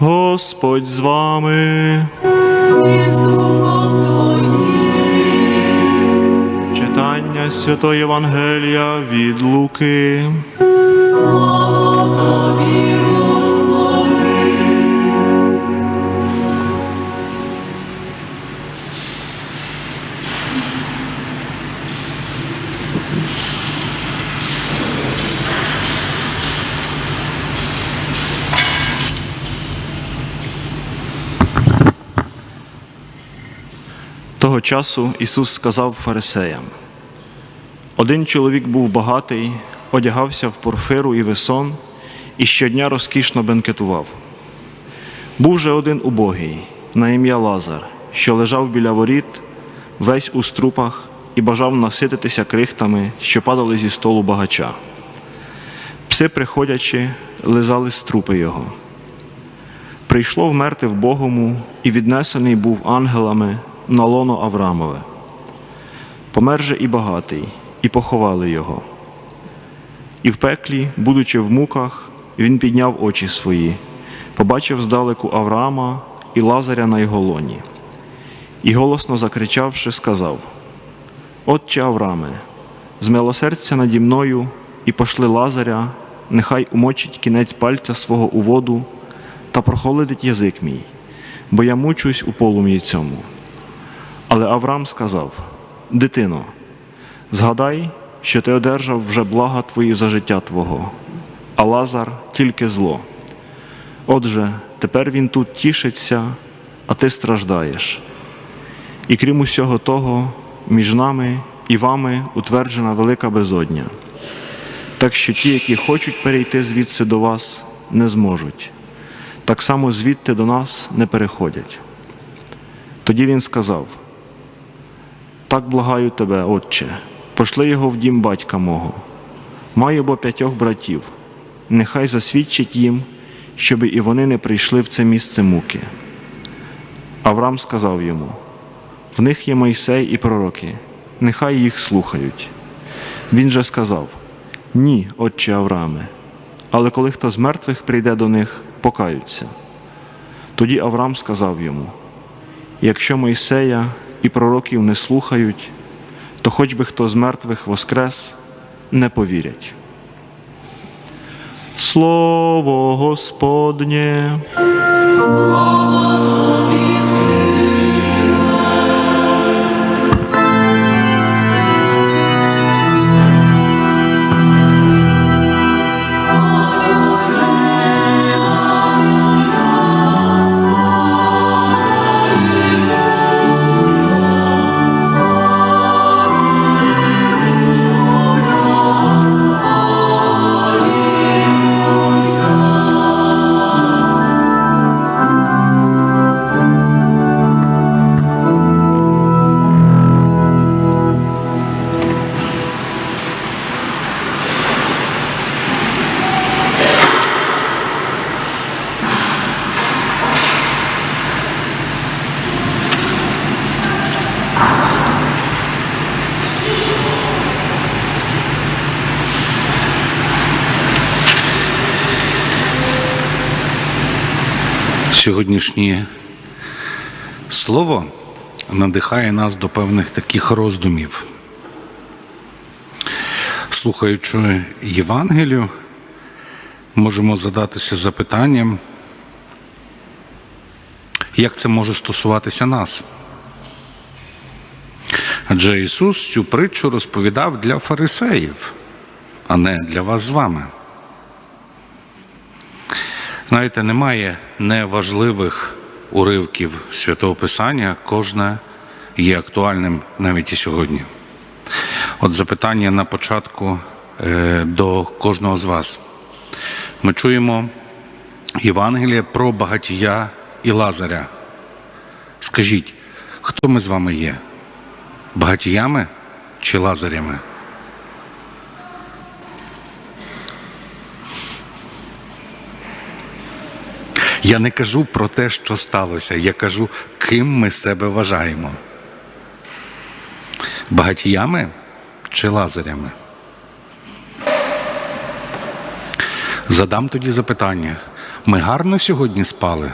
Господь з вами. Читання Святого Євангелія від Луки. Слава Тобі, часу Ісус сказав фарисеям: Один чоловік був багатий, одягався в порфиру і весон, і щодня розкішно бенкетував. Був же один убогий, на ім'я Лазар, що лежав біля воріт, весь у струпах, і бажав насититися крихтами, що падали зі столу багача. Пси, приходячи, лизали струпи його. Прийшло вмерти в Богому, і віднесений був ангелами на лоно Аврамове. Помер же і багатий, і поховали його. І в пеклі, будучи в муках, він підняв очі свої, побачив здалеку Авраама і Лазаря на його лоні. І голосно закричавши, сказав: Отче Авраме, змилосердься наді мною і пошли Лазаря, нехай умочить кінець пальця свого у воду та прохолодить язик мій, бо я мучусь у полум'ї цьому. Але Авраам сказав: Дитино, згадай, що ти одержав вже блага твої за життя Твого, а Лазар тільки зло. Отже, тепер він тут тішиться, а ти страждаєш. І крім усього того, між нами і вами утверджена велика безодня. Так що ті, які хочуть перейти звідси до вас, не зможуть, так само звідти до нас не переходять. Тоді він сказав: Так благаю тебе, Отче, пошли його в дім батька мого. Маю бо п'ятьох братів, нехай засвідчить їм, щоби і вони не прийшли в це місце муки. Авраам сказав йому: В них є Мойсей і пророки, нехай їх слухають. Він же сказав: Ні, отче Аврааме, але коли хто з мертвих прийде до них, покаються. Тоді Авраам сказав йому: Якщо Мойсея і пророків не слухають, то хоч би хто з мертвих воскрес, не повірять. Слово Господнє. Слава Сьогоднішнє слово надихає нас до певних таких роздумів. Слухаючи Євангелію, можемо задатися запитанням, як це може стосуватися нас. Адже Ісус цю притчу розповідав для фарисеїв, а не для вас з вами. Знаєте, немає неважливих уривків святого Писання, кожне є актуальним навіть і сьогодні. От запитання на початку е, до кожного з вас. Ми чуємо Євангеліє про багатія і Лазаря. Скажіть, хто ми з вами є? Багатіями чи лазарями? Я не кажу про те, що сталося, я кажу, ким ми себе вважаємо. Багатіями чи лазарями? Задам тоді запитання: Ми гарно сьогодні спали.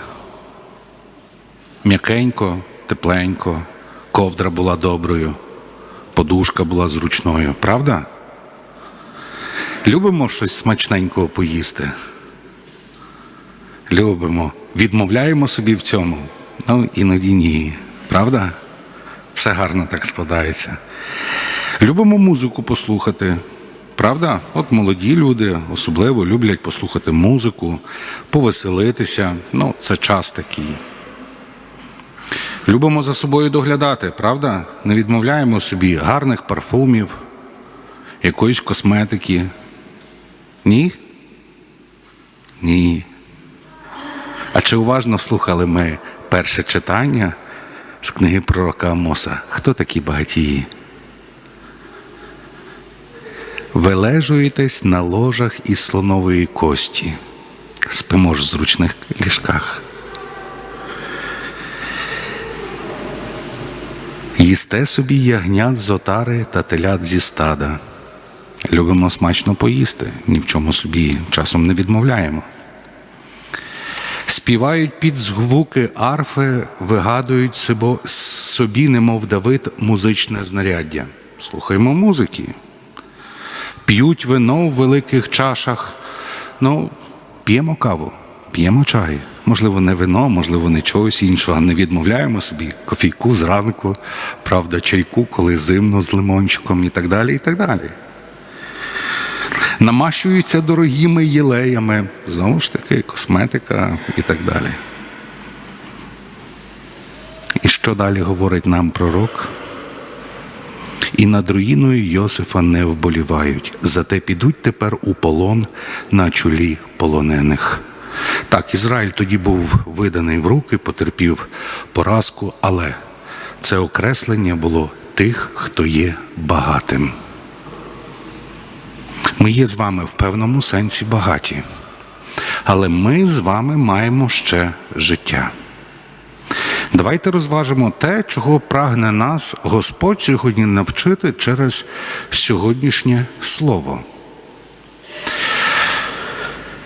М'якенько, тепленько, ковдра була доброю, подушка була зручною, правда? Любимо щось смачненького поїсти. Любимо, відмовляємо собі в цьому. Ну, іноді ні. Правда? Все гарно так складається. Любимо музику послухати. Правда? От молоді люди особливо люблять послухати музику, повеселитися. Ну, це час такий. Любимо за собою доглядати, правда? Не відмовляємо собі гарних парфумів, якоїсь косметики. Ні? Ні. Чи уважно слухали ми перше читання з книги пророка Амоса? Хто такі багатії? Вилежуєтесь на ложах із слонової кості. Спимо ж в зручних ліжках. Їсте собі ягнят з отари та телят зі стада. Любимо смачно поїсти, ні в чому собі часом не відмовляємо. Співають під звуки арфи, вигадують собі, немов Давид, музичне знаряддя. Слухаємо музики. П'ють вино в великих чашах. Ну, п'ємо каву, п'ємо чай. Можливо, не вино, можливо, не чогось іншого. Не відмовляємо собі кофійку зранку, правда, чайку, коли зимно з лимончиком і так далі. і так далі намащуються дорогими єлеями, знову ж таки, косметика і так далі. І що далі говорить нам пророк? І над руїною Йосифа не вболівають, зате підуть тепер у полон на чолі полонених. Так, Ізраїль тоді був виданий в руки, потерпів поразку, але це окреслення було тих, хто є багатим. Ми є з вами в певному сенсі багаті, але ми з вами маємо ще життя. Давайте розважимо те, чого прагне нас Господь сьогодні навчити через сьогоднішнє слово.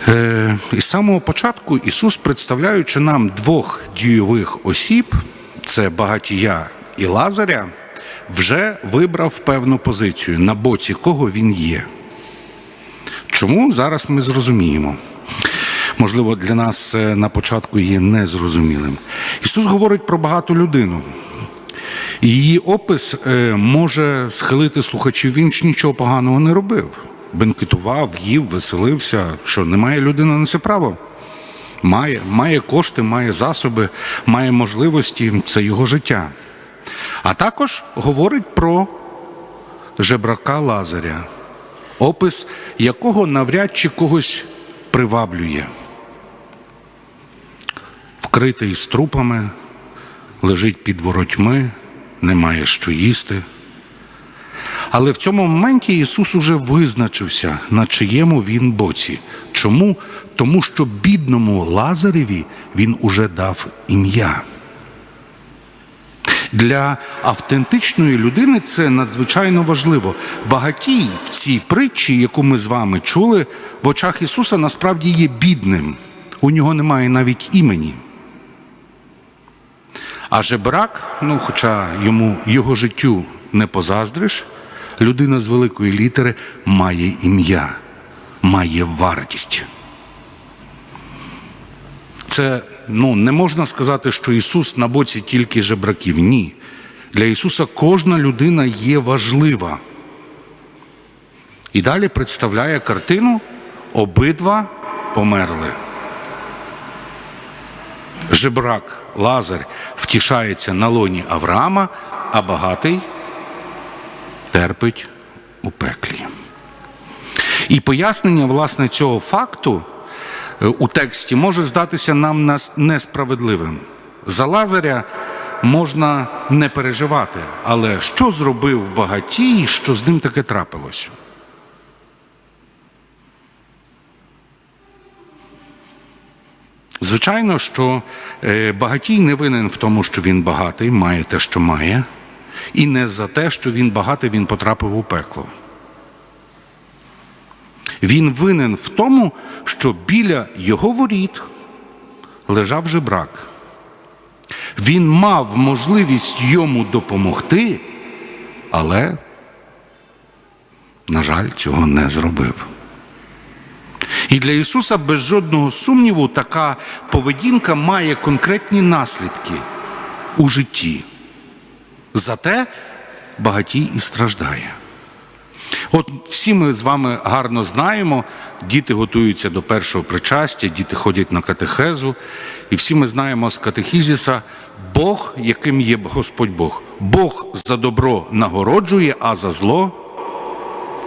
Е, Із самого початку Ісус, представляючи нам двох дійових осіб, це багатія і Лазаря, вже вибрав певну позицію, на боці кого він є. Чому зараз ми зрозуміємо? Можливо, для нас це на початку є незрозумілим. Ісус говорить про багату людину. Її опис е, може схилити слухачів, він ж нічого поганого не робив. Бенкетував, їв, веселився. Що немає людина на це право? Має, має кошти, має засоби, має можливості, це його життя. А також говорить про жебрака Лазаря, опис якого навряд чи когось приваблює. Вкритий з трупами, лежить під воротьми, немає що їсти. Але в цьому моменті Ісус уже визначився, на чиєму він боці. Чому? Тому що бідному Лазареві він уже дав ім'я. Для автентичної людини це надзвичайно важливо. Багатій в цій притчі, яку ми з вами чули, в очах Ісуса насправді є бідним. У нього немає навіть імені. А жебрак, ну, хоча йому його життю не позаздриш, людина з великої літери має ім'я, має вартість. Це ну, не можна сказати, що Ісус на боці тільки жебраків. Ні. Для Ісуса кожна людина є важлива. І далі представляє картину обидва померли. Жебрак Лазар втішається на лоні Авраама, а багатий терпить у пеклі. І пояснення власне цього факту у тексті може здатися нам несправедливим. За Лазаря можна не переживати, але що зробив багатій, що з ним таке трапилось? Звичайно, що е, багатій не винен в тому, що він багатий, має те, що має, і не за те, що він багатий, він потрапив у пекло. Він винен в тому, що біля його воріт лежав жебрак. Він мав можливість йому допомогти, але, на жаль, цього не зробив. І для Ісуса без жодного сумніву така поведінка має конкретні наслідки у житті. Зате багатій і страждає. От всі ми з вами гарно знаємо, діти готуються до першого причастя, діти ходять на катехезу, і всі ми знаємо з катехізіса Бог, яким є Господь Бог. Бог за добро нагороджує, а за зло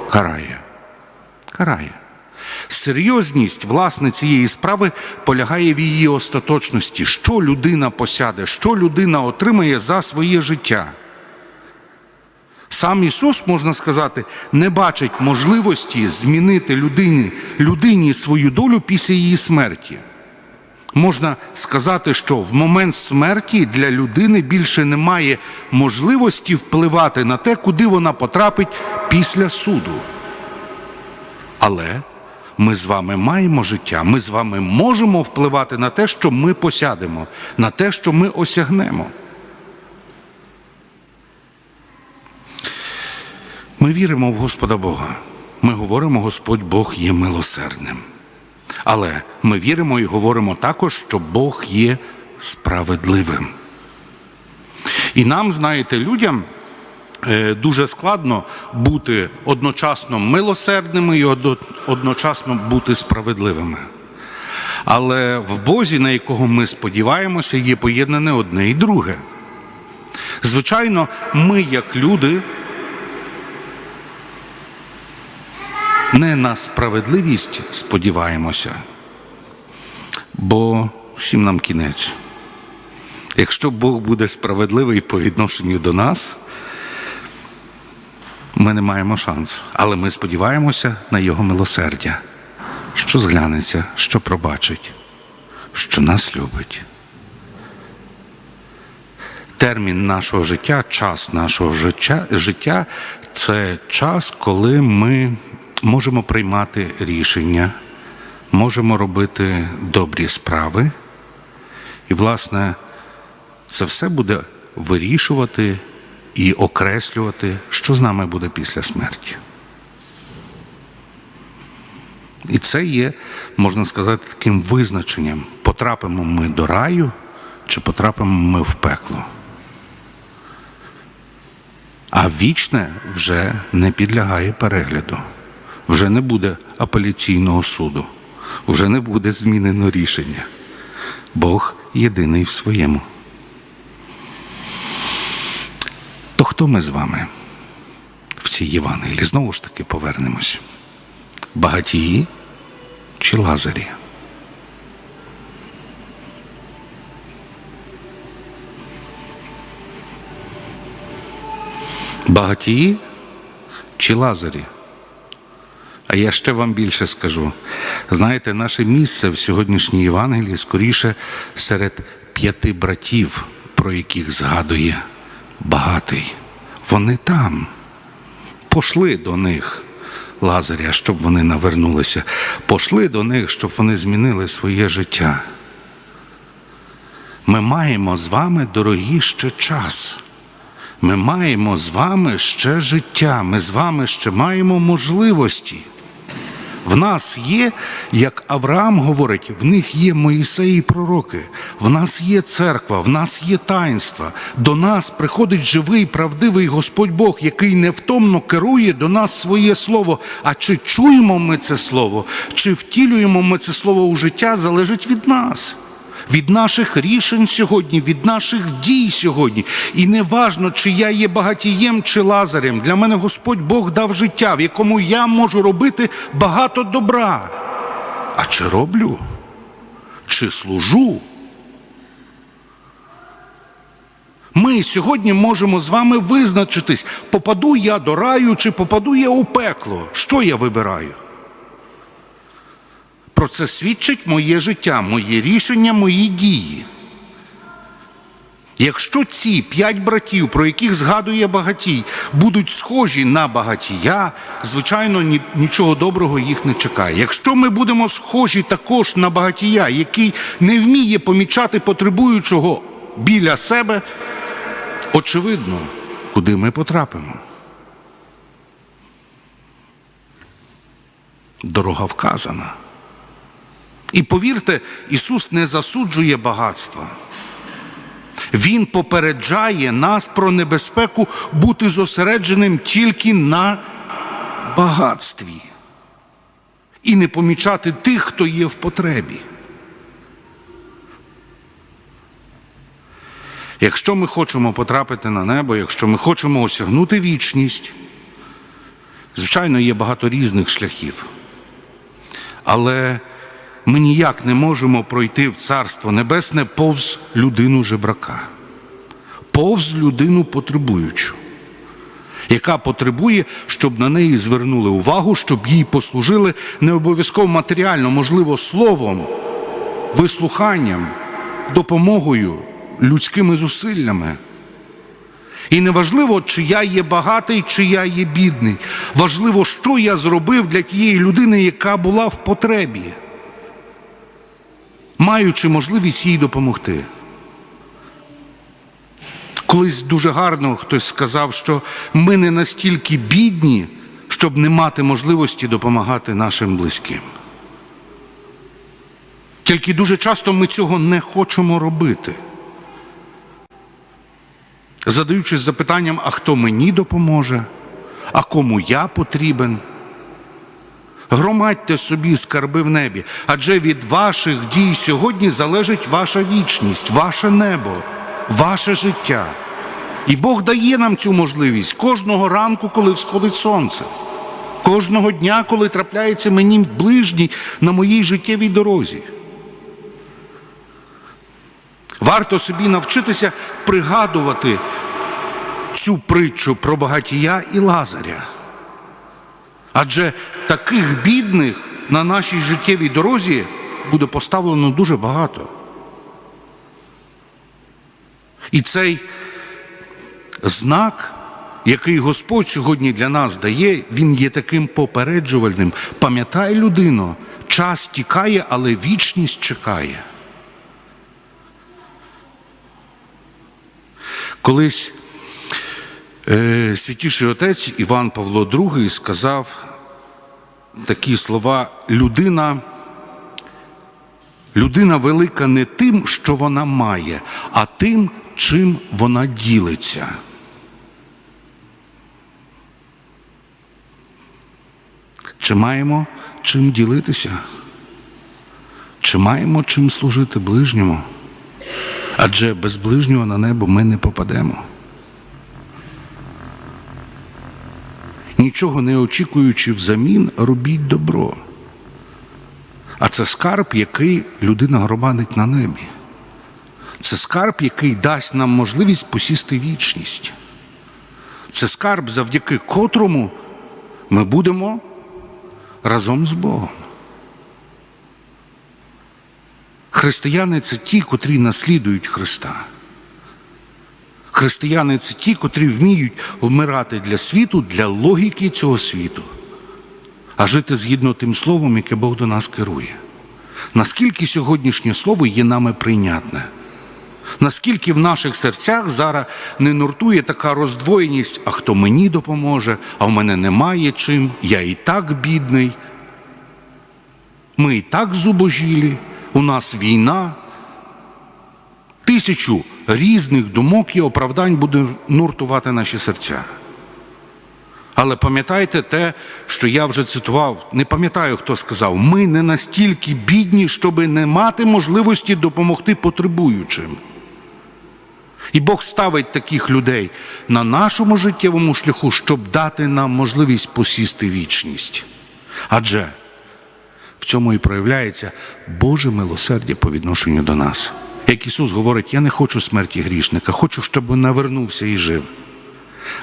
карає. Карає. Серйозність власне цієї справи полягає в її остаточності, що людина посяде, що людина отримає за своє життя. Сам Ісус, можна сказати, не бачить можливості змінити людині, людині свою долю після її смерті. Можна сказати, що в момент смерті для людини більше немає можливості впливати на те, куди вона потрапить після суду. Але ми з вами маємо життя, ми з вами можемо впливати на те, що ми посядемо, на те, що ми осягнемо. Віримо в Господа Бога. Ми говоримо, Господь Бог є милосердним. Але ми віримо і говоримо також, що Бог є справедливим. І нам, знаєте, людям е, дуже складно бути одночасно милосердними і одночасно бути справедливими. Але в Бозі, на якого ми сподіваємося, є поєднане одне і друге. Звичайно, ми, як люди, не на справедливість сподіваємося, бо всім нам кінець. Якщо Бог буде справедливий по відношенню до нас, ми не маємо шансу. Але ми сподіваємося на Його милосердя, що зглянеться, що пробачить, що нас любить. Термін нашого життя, час нашого життя, життя це час, коли ми можемо приймати рішення, можемо робити добрі справи. І, власне, це все буде вирішувати і окреслювати, що з нами буде після смерті. І це є, можна сказати, таким визначенням, потрапимо ми до раю чи потрапимо ми в пекло. А вічне вже не підлягає перегляду, вже не буде апеляційного суду, вже не буде змінено рішення. Бог єдиний в своєму. То хто ми з вами в цій Євангелії? Знову ж таки повернемось. Багатії чи лазарі? Багатії чи лазарі? А я ще вам більше скажу. Знаєте, наше місце в сьогоднішній Євангелії скоріше серед п'яти братів, про яких згадує багатий. Вони там. Пошли до них, Лазаря, щоб вони навернулися. Пошли до них, щоб вони змінили своє життя. Ми маємо з вами, дорогі, ще час. Ми маємо з вами ще життя, ми з вами ще маємо можливості. В нас є, як Авраам говорить, в них є Моїсеї пророки, в нас є церква, в нас є таїнства. До нас приходить живий, правдивий Господь Бог, який невтомно керує до нас своє слово. А чи чуємо ми це слово, чи втілюємо ми це слово у життя, залежить від нас від наших рішень сьогодні, від наших дій сьогодні. І не важно, чи я є багатієм чи лазарем. Для мене Господь Бог дав життя, в якому я можу робити багато добра. А чи роблю? Чи служу? Ми сьогодні можемо з вами визначитись, попаду я до раю чи попаду я у пекло. Що я вибираю? Про це свідчить моє життя, моє рішення, мої дії. Якщо ці п'ять братів, про яких згадує багатій, будуть схожі на багатія, звичайно, нічого доброго їх не чекає. Якщо ми будемо схожі також на багатія, який не вміє помічати потребуючого біля себе, очевидно, куди ми потрапимо. Дорога вказана. І повірте, Ісус не засуджує багатства. Він попереджає нас про небезпеку бути зосередженим тільки на багатстві і не помічати тих, хто є в потребі. Якщо ми хочемо потрапити на небо, якщо ми хочемо осягнути вічність, звичайно, є багато різних шляхів. Але ми ніяк не можемо пройти в Царство Небесне повз людину жебрака, повз людину потребуючу, яка потребує, щоб на неї звернули увагу, щоб їй послужили не обов'язково матеріально, можливо, словом, вислуханням, допомогою, людськими зусиллями. І не важливо, чи я є багатий, чи я є бідний. Важливо, що я зробив для тієї людини, яка була в потребі, маючи можливість їй допомогти. Колись дуже гарно хтось сказав, що ми не настільки бідні, щоб не мати можливості допомагати нашим близьким. Тільки дуже часто ми цього не хочемо робити задаючись запитанням, а хто мені допоможе, а кому я потрібен. Громадьте собі скарби в небі, адже від ваших дій сьогодні залежить ваша вічність, ваше небо, ваше життя. І Бог дає нам цю можливість кожного ранку, коли всходить сонце, кожного дня, коли трапляється мені ближній на моїй життєвій дорозі. Варто собі навчитися пригадувати цю притчу про багатія і Лазаря. Адже таких бідних на нашій життєвій дорозі буде поставлено дуже багато. І цей знак, який Господь сьогодні для нас дає, він є таким попереджувальним. Пам'ятай, людино, час тікає, але вічність чекає. Колись е, святіший отець Іван Павло II сказав такі слова: людина, людина велика не тим, що вона має, а тим, чим вона ділиться. Чи маємо чим ділитися? Чи маємо чим служити ближньому? Адже без ближнього на небо ми не попадемо. Нічого не очікуючи взамін, робіть добро. А це скарб, який людина громадить на небі. Це скарб, який дасть нам можливість посісти вічність. Це скарб, завдяки котрому ми будемо разом з Богом. Християни це ті, котрі наслідують Христа. Християни це ті, котрі вміють вмирати для світу, для логіки цього світу, а жити згідно тим словом, яке Бог до нас керує. Наскільки сьогоднішнє слово є нами прийнятне? Наскільки в наших серцях зараз не нуртує така роздвоєність, а хто мені допоможе, а в мене немає чим, я і так бідний. Ми і так зубожілі, у нас війна. Тисячу різних думок і оправдань буде нуртувати наші серця. Але пам'ятайте те, що я вже цитував, не пам'ятаю, хто сказав, ми не настільки бідні, щоб не мати можливості допомогти потребуючим. І Бог ставить таких людей на нашому життєвому шляху, щоб дати нам можливість посісти вічність. Адже в цьому і проявляється Боже милосердя по відношенню до нас. Як Ісус говорить, я не хочу смерті грішника, хочу, щоб навернувся і жив.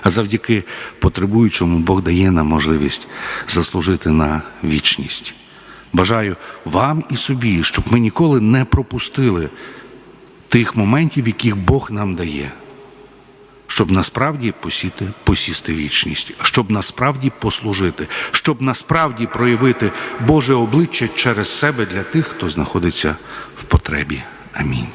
А завдяки потребуючому Бог дає нам можливість заслужити на вічність. Бажаю вам і собі, щоб ми ніколи не пропустили тих моментів, яких Бог нам дає, щоб насправді посіти, посісти вічність, щоб насправді послужити, щоб насправді проявити Боже обличчя через себе для тих, хто знаходиться в потребі. I mean,